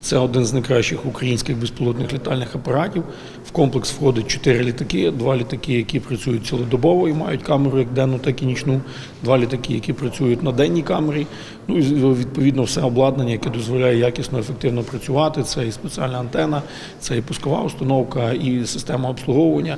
Це один з найкращих українських безпілотних літальних апаратів. В комплекс входить чотири літаки, два літаки, які працюють цілодобово і мають камеру як денну, так і нічну, два літаки, які працюють на денній камері. Ну і відповідно все обладнання, яке дозволяє якісно, ефективно працювати. Це і спеціальна антена, це і пускова установка, і система обслуговування.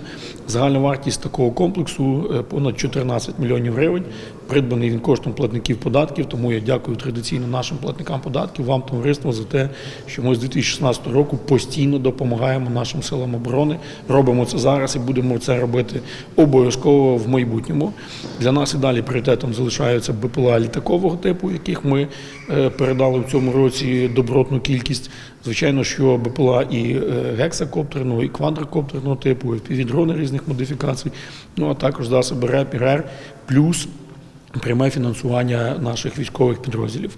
Загальна вартість такого комплексу е, понад 14 мільйонів гривень. Придбаний він коштом платників податків. Тому я дякую традиційно нашим платникам податків, вам, товариство, за те, що ми з 2016 року постійно допомагаємо нашим силам оборони. Робимо це зараз і будемо це робити обов'язково в майбутньому. Для нас і далі пріоритетом залишаються БПЛА літакового типу, яких ми е, передали в цьому році добротну кількість. Звичайно, що БПЛА і е, гексакоптерного, і квадрокоптерного типу, і дрони різних модифікацій, ну а також засоби РЕП і РЕР, плюс пряме фінансування наших військових підрозділів.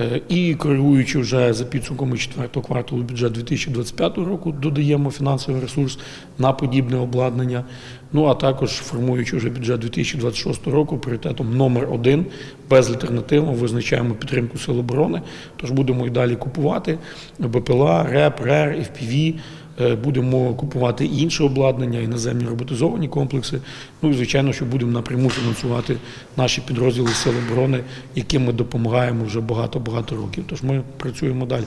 Е, І коригуючи вже за підсумками четвертого кварталу бюджет 2025 року, додаємо фінансовий ресурс на подібне обладнання. Ну а також формуючи вже бюджет 2026 року, пріоритетом номер один безальтернативно визначаємо підтримку Сил оборони. Тож будемо і далі купувати БПЛА, РЕП, РЕР, Е, Будемо купувати інше обладнання, іноземні роботизовані комплекси. Ну і звичайно, що будемо напряму фінансувати наші підрозділи Сил оборони, яким ми допомагаємо вже багато-багато років. Тож ми працюємо далі.